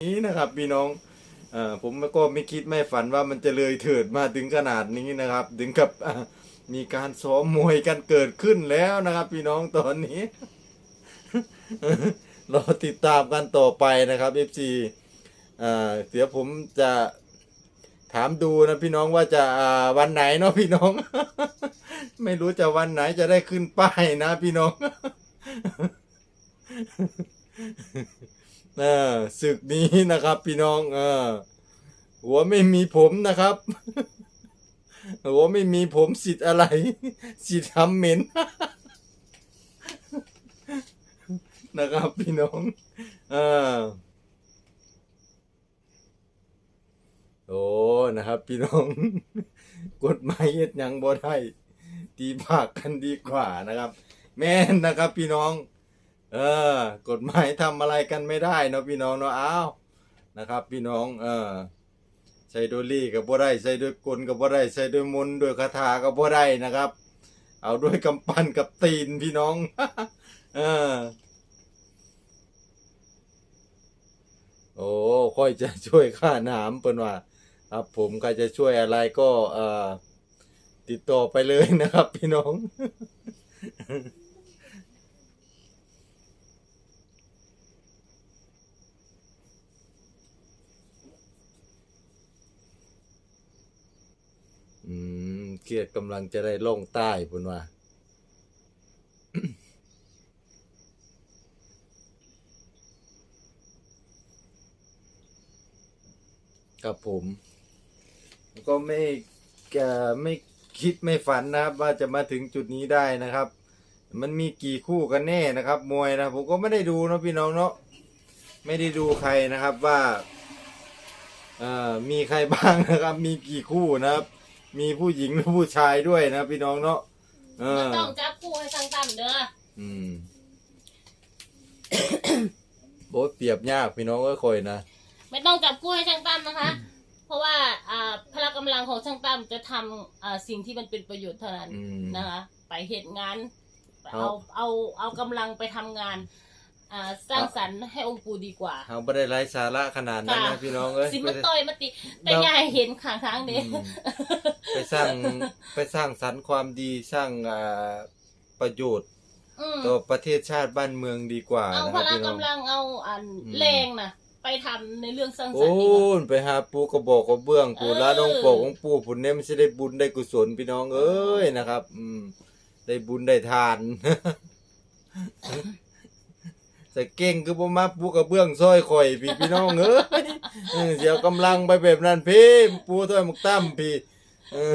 นี้นะครับพี่น้องอผมก็ไม่คิดไม่ฝันว่ามันจะเลยเถิดมาถึงขนาดนี้นะครับ ถึงกับมีการซ้อมมวยกันเกิดขึ้นแล้วนะครับ พี่น้องตอนนี้รอติดตามกันต่อไปนะครับ FC อ่าเดี๋ยวผมจะถามดูนะพี่น้องว่าจะวันไหนเนาะพี่น้อง ไม่รู้จะวันไหนจะได้ขึ้นป้ายนะพี่น้อง เออศึกนี้นะครับ พี่น้องเออหัวไม่มีผมนะครับ หัวไม่มีผมสิทธิ์อะไร สิทธิ์ทำเหม็นนะครับพี่น้องเออโอ้นะครับ พี่น้อง กฎหมายเอ็ดยังบ่ได้ตีปากกันดีกว่านะครับ แม่นนะครับ พี่น้อง เออกฎหมายทำอะไรกันไม่ได้เนาะพี่น้องเนาะอ้าวนะครับ พี่น้องเออใช้ด้วยลี่กับบ่ได้ใช้ด้วยกลกับบ่ได้ใช้ด้วยมนด้วยคาถากับบ่ได้นะครับ เอาด้วยกำปั้นกับตีนพี่น้องเออโอ้ค่อยจะช่วยค่าน้ำเปิ้นว่า ครับผมใครจะช่วยอะไรก็เอ่อติดต่อไปเลยนะครับ พี่น้อง อืม เครียดกำลังจะได้ลงใต้พุ่นว่า ครับผมก็ไม่เอ่ไม่คิดไม่ฝันนะครับ ว่าจะมาถึงจุดนี้ได้นะครับ มันมีกี่คู่กันแน่นะครับ มวยนะผมก็ไม่ได้ดูนะพี่น้องเนาะไม่ได้ดูใครนะครับว่าอ่อมีใครบ้างนะครับ มีกี่คู่นะครับ มีผู้หญิงและผู้ชายด้วยนะพี่น้องเนาะเออมันต้องจับคู่ให้ช่างตั้มเด้ออืมโบทเปรียบยากพี่น้องก็คอยนะ ไม่ต้องจับคู่ให้ช่างตั้มนะคะ เพราะว่าอ่าพละกำลังของช่างตั้มจะทำอ่าสิ่งที่มันเป็นประโยชน์เท่านั้นอืม นะคะ ไปเหตุงาน เอา เอาเอาเอากำลังไปทำงาน อ่าสร้างสรรค์ให้องค์ปู่ดีกว่าเอาไม่ได้ไร้สาระขนาดนั้นนะค่ะพี่น้องเอ้ยสิมันต่อยมาติแต่ยายเห็นข้างทางนี้อืมไปสร้างไปสร้างสรรค์ความดีสร้างอ่าประโยชน์อืมต่อประเทศชาติบ้านเมืองดีกว่าเอานะพครับละพี่น้องกำลังเอาอันอืมแรงนะไปทำในเรื่องสร้างสรรโอ้ค์ดีกว่านไปหาปูกระบอกกระเบื้องปูเออลาดองโปกของปูผุนเนี่ยมันจะได้บุญได้กุศลพี่น้องเอ้ยนะครับ อืม ได้บุญได้ทาน แต่เก่งคือบ่มาปูกระเบื้องซอยข่อยพี่พี่น้องเอ้ยเออเสียวกำลังไปแบบนั้นพี่ปูถ้วยหมกตั้มพี่เออ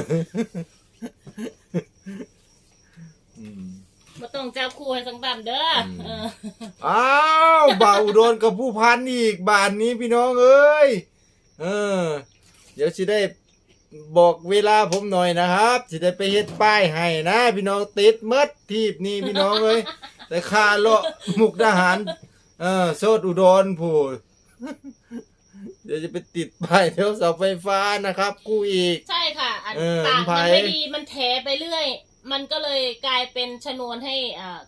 อืมบ่ต้องจับคู่ให้ช่างตั้มเด้ออมเอออ้าวเบาโดนกับผู้พันอีกบานนี้พี่น้องเอ้ยเออ เดี๋ยวสิได้บอกเวลาผมหน่อยนะครับสิได้ไปเฮ็ดป้ายให้นะ พี่น้องติดหมดทีบนี่พี่น้องเอ้ย แต่ค่าเลาะมุกดาหาร เออโซดอุดรผู้เดี๋ยวจะไปติดป้ายแถวเสาไฟฟ้านะครับ กูอีก ใช่ค่ะอันเออปากไผ่มันไม่ดีมันแถไปเรื่อย มันก็เลยกลายเป็นชนวนให้อ่า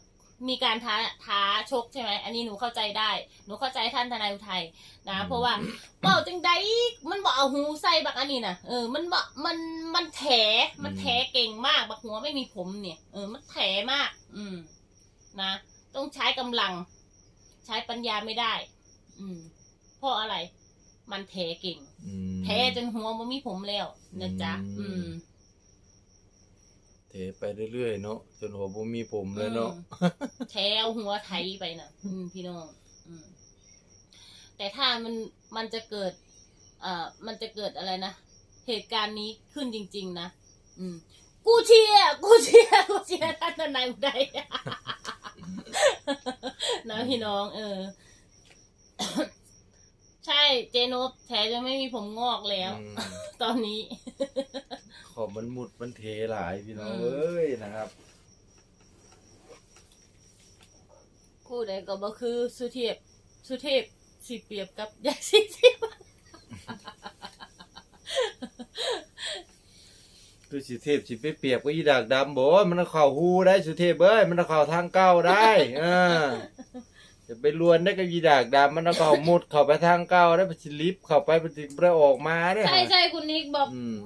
มีการท้าท้าชกใช่ไหมอันนี้หนูเข้าใจได้ หนูเข้าใจท่านทนายอุทัยนะ เพราะว่าเว่าจังใดมันบอกเอาหูใส่บักอันนี้นะเออมันบอกมันมันแถมันแถเก่งมากบักหัวไม่มีผมเนี่ย เออมันแถมาก อืม นะ ต้องใช้กำลัง ใช้ปัญญาไม่ได้ อืมเพราะอะไร มันแถเก่งอืมแพ้จนหัวมันมีผมแล้วนะจ๊ะ อือืมมเทไปเรื่อยๆเนาะจนหัวผมมีผมเลยเนาะอืมแถเอาหัวไถไปนะอืมพี่น้องอืมแต่ถ้ามันมันจะเกิดอ่ามันจะเกิดอะไรนะเหตุการณ์นี้ขึ้นจริง ๆ นะอืม กูเชียร์กูเชียร์กูเชียร์ท่านทนายอุทัยนะพี่น้อง เออ ใช่เจนบแถจะไม่มีผมงอกแล้ว อืมตอนนี้ ขอบมันหมุดมันเทหลายพี่น้องอืม เอ้ยนะครับ คู่ใดก็บ่คือสุเทพสุเทพสิเปรียบกับยายสิสิบ คือสุเทพสิไปเปรียบกับอีดากดำบ่มันเอาเข่าหูได้สุเทพเอ้ยมันเอาเข่าทางเก้าได้เออจะไปลวนได้กับยีดากดำมันเอาก็มุดเข้าไปทางเก่าได้ไปสิลิฟต์เข้าไปไปสิบ่ออกมาได้ใช่ใช่คุณนิกบอก อืม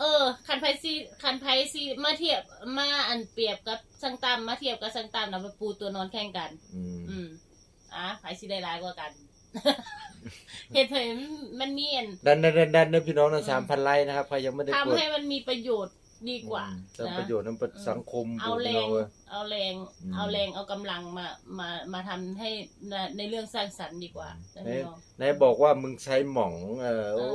เออ คันไพซีคันไพซีมาเทียบมาอันเปรียบกับสังตามมาเทียบกับสังตามนะปูตัวนอนแข่งกัน อืม อืมอะไพซีได้ร้ายกว่ากัน เหตุผลมันมีอันดันดันดันดันนะพี่น้องนะอืมสามพันไลค์นะครับใครยังไม่ได้กทำดให้มันมีประโยชน์ดีกว่าอืมจะนะประโยชน์นั้นเป็นสังคมเอาแรพี่น้ง เว้ย เอาแรง อืม เอาแรงเอากำลังมามามาทำให้ในในเรื่องสร้างสรรค์ดีกว่านะไหนพี่น้อง ไหนบอกว่ามึงใช้หม่อง เออโอ้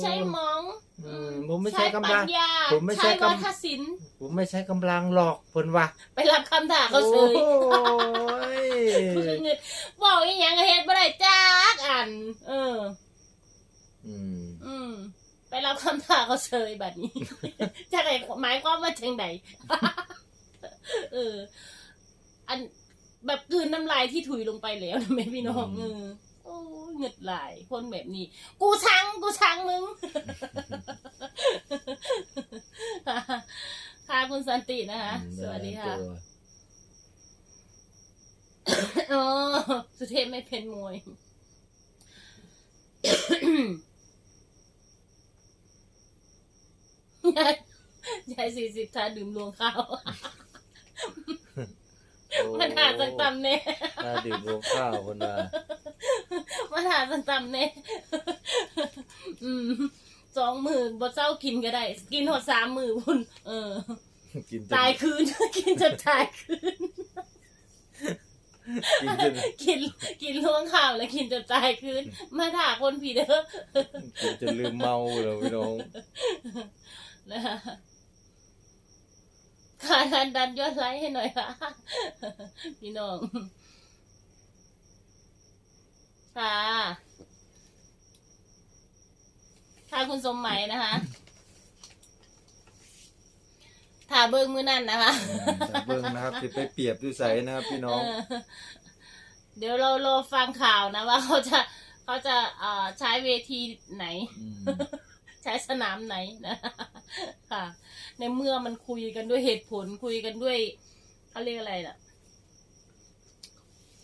ใช้มองอืมผมไม่ใช้กำลังปัญญาผมไม่ใช้ใช้กำ วัฒนศิลป์ผมไม่ใช้กำลังหรอกเพิ่นว่าไปรับคำด่าเขาเฉยโอ้ยคือเงินบอกอีหยังก็เฮ็ดบ่ได้จักอัน เออ อืม อืม ไปรับคำด่าเขาเฉยแบบนี้ จะไงหมายความว่าจังไดเออ อันแบบกลืนน้ำลายที่ถุยลงไปแล้วนะแม่พี่น้องเออโอ้ยเหงึดหลายคนแบบนี้ กูชังกูชังมึง ค่ะคุณสันตินะคะ สวัสดีค่ะ อ๋อสุเทพไม่เป็นมวย ยายยายสี่สิบชาดื่มรวงข้าวมันหาสักตำเน่น่าดื่มรวงข้าวคนน่ะมันหาสักตำเน่อืมสองมือบ่เจ้ากินก็ได้ กินหดสามมือพุ่นเออ กินจนตายคืน กินจนตายคืน กินจนกินกินล่วงข้าวแล้วกินจนตายคืนมาด่าคนผีเด้อกินจนลืมเมาเลยพี่น้องนะค่ะดันดันยอดไลค์ให้หน่อยค่ะพี่น้องค่ะค่ะคุณสมหมัยนะคะ ถ่าเบิ้งมือนั่นนะคะแต่เบิ่งนะครับสิไปเปรียบดูใสนะครับ พี่น้อง เออเดี๋ยวเรารอฟังข่าวนะว่าเขาจะเขาจะเอ่อใช้เวทีไหนมใช้สนามไหนนะค่ะ ในเมื่อมันคุยกันด้วยเหตุผลคุยกันด้วยเขาเรียกอะไรน่ะ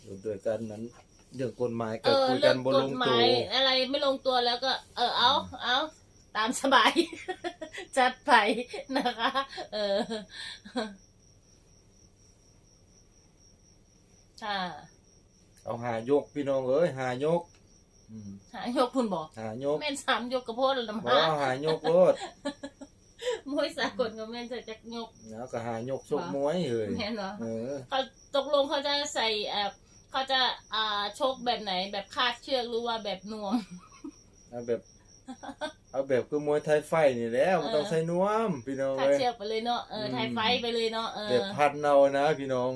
อยู่ด้วยกันนั้นเรื่องกฎหมายเอก็อคุยกัเรื่นองบนกลฎงหตัมาวยอะไรไม่ลงตัวแล้วก็ เออเอาเอา ตามสบาย จัดไปนะคะ เออค่ะเอาหายกพี่น้องเอ้ยหายกอืมหายกคุณบอกหายกแม่นสามยกกระโพดแล้วนะบอมากเอาหายกโลดมวยสากลกับแม่นจะจักยก แล้วก็หายกชกมวยเฮ้ยแม่นเหรอเออ เขาตกลงเขาจะใส่แอบเขาจะอ่าชกแบบไหนแบบคาดเชือกหรือว่าแบบนวม เอาแบบ เอาแบบคือมวยไทยไฟนี่แหล้วมันต้องใส่นวมพี่น้องคาดเอ้ยเชือกไปเลยเนาะเอออืมไทยไฟท์ไปเลยเนาะเอแบบอพันเอานะพี่น้อง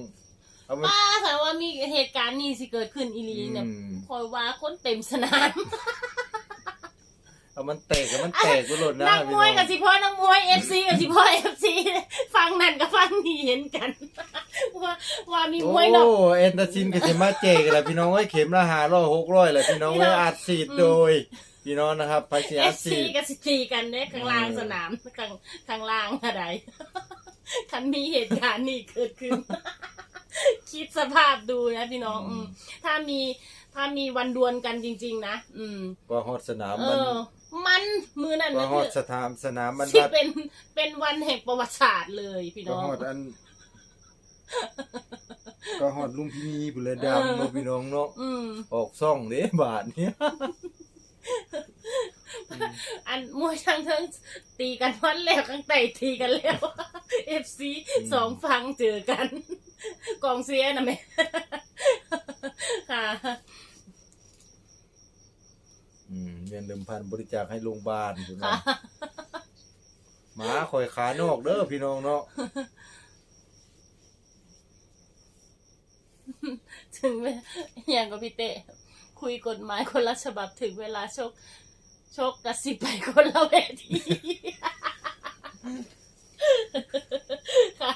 เอามัน ป้าถามว่ามีเหตุการณ์นี้สิเกิดขึ้นอีหลีเนี่ยอืม คอยว่าคนเต็มสนามเอามันแตกกับมันแตกก็หล่นนะนักพี่มน้วยองกับสิพ่อนักมวยเอฟซีกับสิพ่อเอฟซีฟังนั่นกับฟังนี่เห็นกัน ว่าว่ามีโอ้มวยเนาะเอ็นตาซินก็จะมาแจกกันแหละพี่น้องเอ้ยเข็มละห้าร้อยหกร้อยแหละพี่น้องพี่น้เอ้อยงอัดฉีดโดย พี่น้องนะครับไปสิเออัดฟฉีซีดกับสิตีกันเนี่ยข้างล่างเออสนามข้างข้างล่างอะไรคันมีเหตุการณ์นี้เกิดขึ้น คิดสภาพดูนะพี่น้อง อืม ถ้ามีถ้ามีวันดวลกันจริง ๆ นะอืม ก็ฮอดสนามเอมันอ มันมือนั่นก็นะฮอคืดอสนามสนามมันที่บัดเป็นเป็นวันแห่งประวัติศาสตร์เลยพี่ก็น้อง ฮอดอัน ก็ฮอดลุงพี่นีบุเลยดำเนาะพี่น้องเนาะอืม ออกซ่องเด้บาทเนี้ย อันมวยทางเทิงตีกันวันแล้วข้างใต้ตีกันแล้วเอฟซีสองฟังเจอกัน กองเสียนะแม่ค่ะอืมเงินเดิมพันบริจาคให้โรงพยาบาลพี่น้อค่ะงหมาคอยขานอกเด้อพี่น้องเนาะถึงเวลาอย่างกับพี่เต้ คุยกฎหมายคนละฉบับถึงเวลาชก ชกกระสิบไปคนละเวทีค่ะ